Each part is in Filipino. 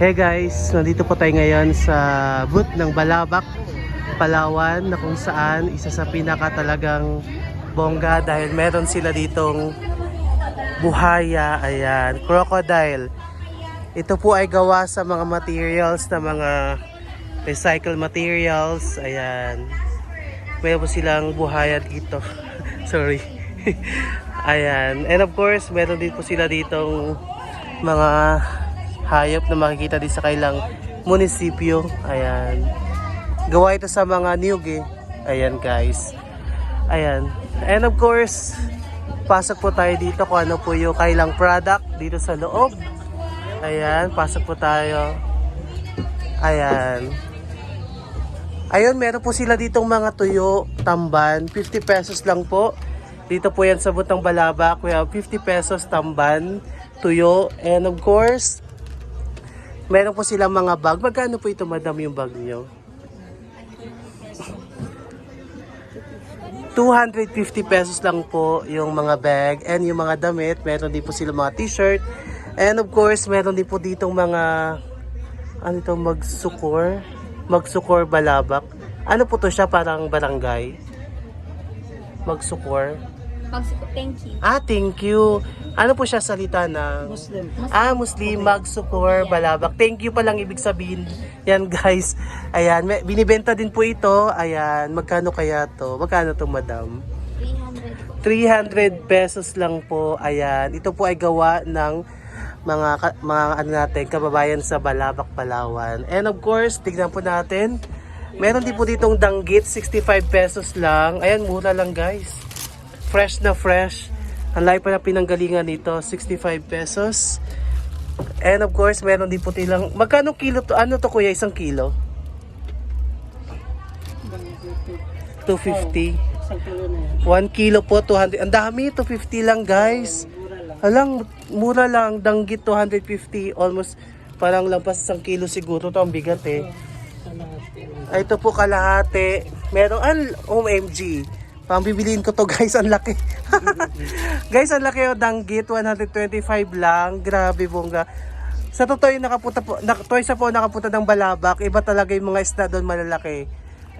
Hey guys, nandito po tayo ngayon sa booth ng Balabac, Palawan na kung saan isa sa pinaka talagang bongga dahil meron sila ditong buhaya, ayan, crocodile. Ito po ay gawa sa mga materials na mga recycled materials, ayan. Meron po silang buhaya dito. Sorry. ayan. And of course, meron din po sila ditong mga hayop na makikita din sa kailang munisipyo. Ayan. Gawa ito sa mga niyog eh. Ayan guys. Ayan. And of course, pasok po tayo dito kung ano po yung kailang product dito sa loob. Ayan, pasok po tayo. Ayan. Ayun, meron po sila ditong mga tuyo, tamban. 50 pesos lang po. Dito po yan sa Butang Balabak. We have 50 pesos tamban, tuyo. And of course, meron po silang mga bag. Magkano po ito, madam, yung bag niyo? 250 pesos lang po yung mga bag and yung mga damit. Meron din po sila mga t-shirt. And of course, meron din po ditong mga ano ito, magsukor. Magsukor balabak. Ano po to siya? Parang barangay. Magsukor. Pag- Thank you. Ah, thank you. Ano po siya salita na? Muslim. Ah, Muslim, magsukor, balabak. Thank you palang ibig sabihin. Yan guys. Ayan, may- binibenta din po ito. Ayan, magkano kaya to? Magkano to, madam? 300 po. 300 pesos lang po. Ayan, ito po ay gawa ng mga mga ano natin, kababayan sa Balabac, Palawan. And of course, tignan po natin. Meron din po ditong danggit, 65 pesos lang. Ayan, mura lang guys. Fresh na fresh. Ang layo pa na pinanggalingan nito, 65 pesos. And of course, meron din po tilang, magkano kilo to? Ano to kuya, isang kilo? 250. Isang kilo na yan. 1 kilo po, 200. Ang dami, 250 lang guys. Lang. Alang, mura lang. Danggit, 250. Almost, parang lampas isang kilo siguro. to ang bigat eh. Lang. Ay, ito po kalahati. Meron, al, OMG. Pang bibiliin ko to guys, ang laki. guys, ang laki o danggit, 125 lang. Grabe bongga. Sa totoo yung nakapunta po, nak, twice na po nakapunta ng balabak. Iba talaga yung mga isda doon malalaki.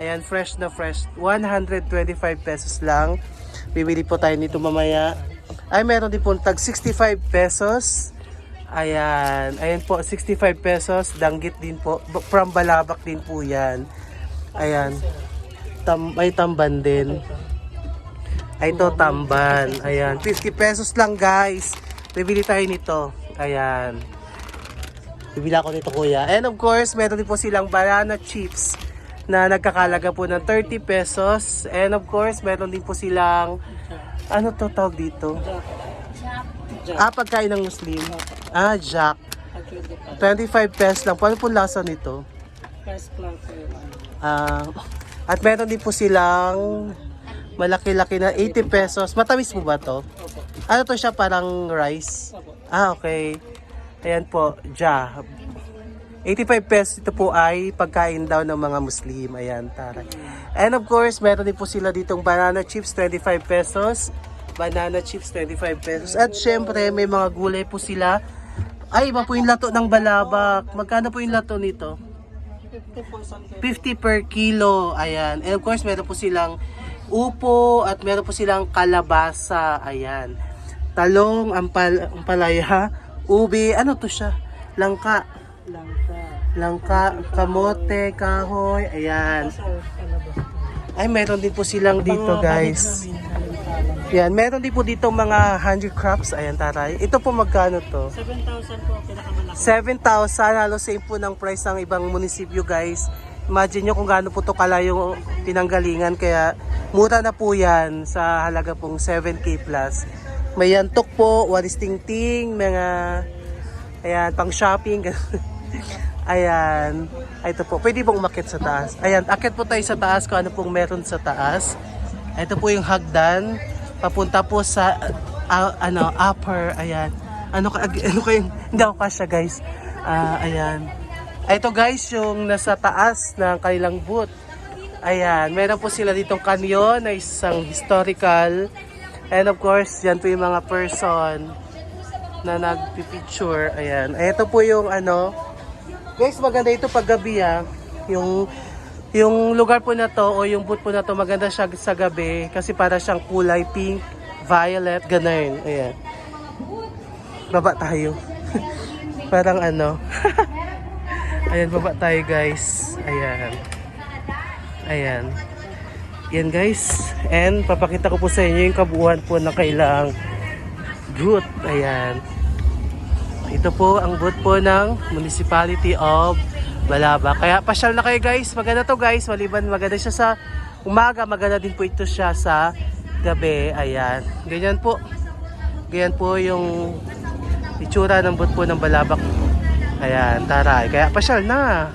Ayan, fresh na fresh. 125 pesos lang. Bibili po tayo nito mamaya. Ay, meron din po tag 65 pesos. Ayan, ayan po, 65 pesos. Danggit din po. From Balabak din po yan. Ayan. Tam ay tamban din. Ay, ito tamban. Ayan, 50 pesos lang guys. Bibili tayo nito. Ayan. Bibili ako nito kuya. And of course, meron din po silang banana chips na nagkakalaga po ng 30 pesos. And of course, meron din po silang ano to tawag dito? Jack. Ah, pagkain ng Muslim. Ah, Jack. Actually, 25 pesos lang. Paano po lasa nito? first class. Ah, at meron din po silang malaki-laki na 80 pesos. Matamis mo ba to? Ano to siya parang rice? Ah, okay. Ayan po, ja. 85 pesos ito po ay pagkain daw ng mga Muslim. Ayan, taray. And of course, meron din po sila ditong banana chips, 25 pesos. Banana chips, 25 pesos. At syempre, may mga gulay po sila. Ay, iba po yung lato ng balabak. Magkano po yung lato nito? 50 po isang kilo. 50 per kilo. Ayan. And of course, meron po silang upo at meron po silang kalabasa. Ayan. Talong, ampal, ampalaya, ubi. Ano to siya? Langka. Langka. Langka, kamote, kahoy. Ayan. Ay, meron din po silang dito, guys. Yan, meron din po dito mga handicrafts. Ayan, taray. Ito po magkano to? 7,000 po pinakamalaki. 7,000, halos same po ng price ng ibang munisipyo guys. Imagine nyo kung gaano po to kalayo pinanggalingan kaya mura na po yan sa halaga pong 7k plus. May yantok po, walis ting-ting, mga ayan, pang shopping. ayan, Ay, ito po. Pwede pong umakit sa taas. Ayan, akit po tayo sa taas kung ano pong meron sa taas. Ito po yung hagdan. Papunta po sa ah, ano, upper. Ayan. Ano ka ano kayo? Hindi ako kasya, guys. Ah, ayan. Ito guys, yung nasa taas ng kanilang booth. Ayan, meron po sila ditong kanyon na isang historical. And of course, yan po yung mga person na nagpipicture. Ayan. Ito po yung ano, Guys, maganda ito pag gabi ah. Yung yung lugar po na to o yung booth po na to maganda siya sa gabi kasi para siyang kulay pink, violet, ganun. Ayan. Baba tayo. Parang ano. Ayan, baba tayo guys. Ayan. Ayan. Yan guys. And papakita ko po sa inyo yung kabuuan po ng kailang booth. Ayan. Ito po ang booth po ng Municipality of Balaba. Kaya pasyal na kayo guys. Maganda to guys. Maliban maganda siya sa umaga. Maganda din po ito siya sa gabi. Ayan. Ganyan po. Ganyan po yung itsura ng booth po ng Balabak. Ayan, taray. Kaya pasyal na.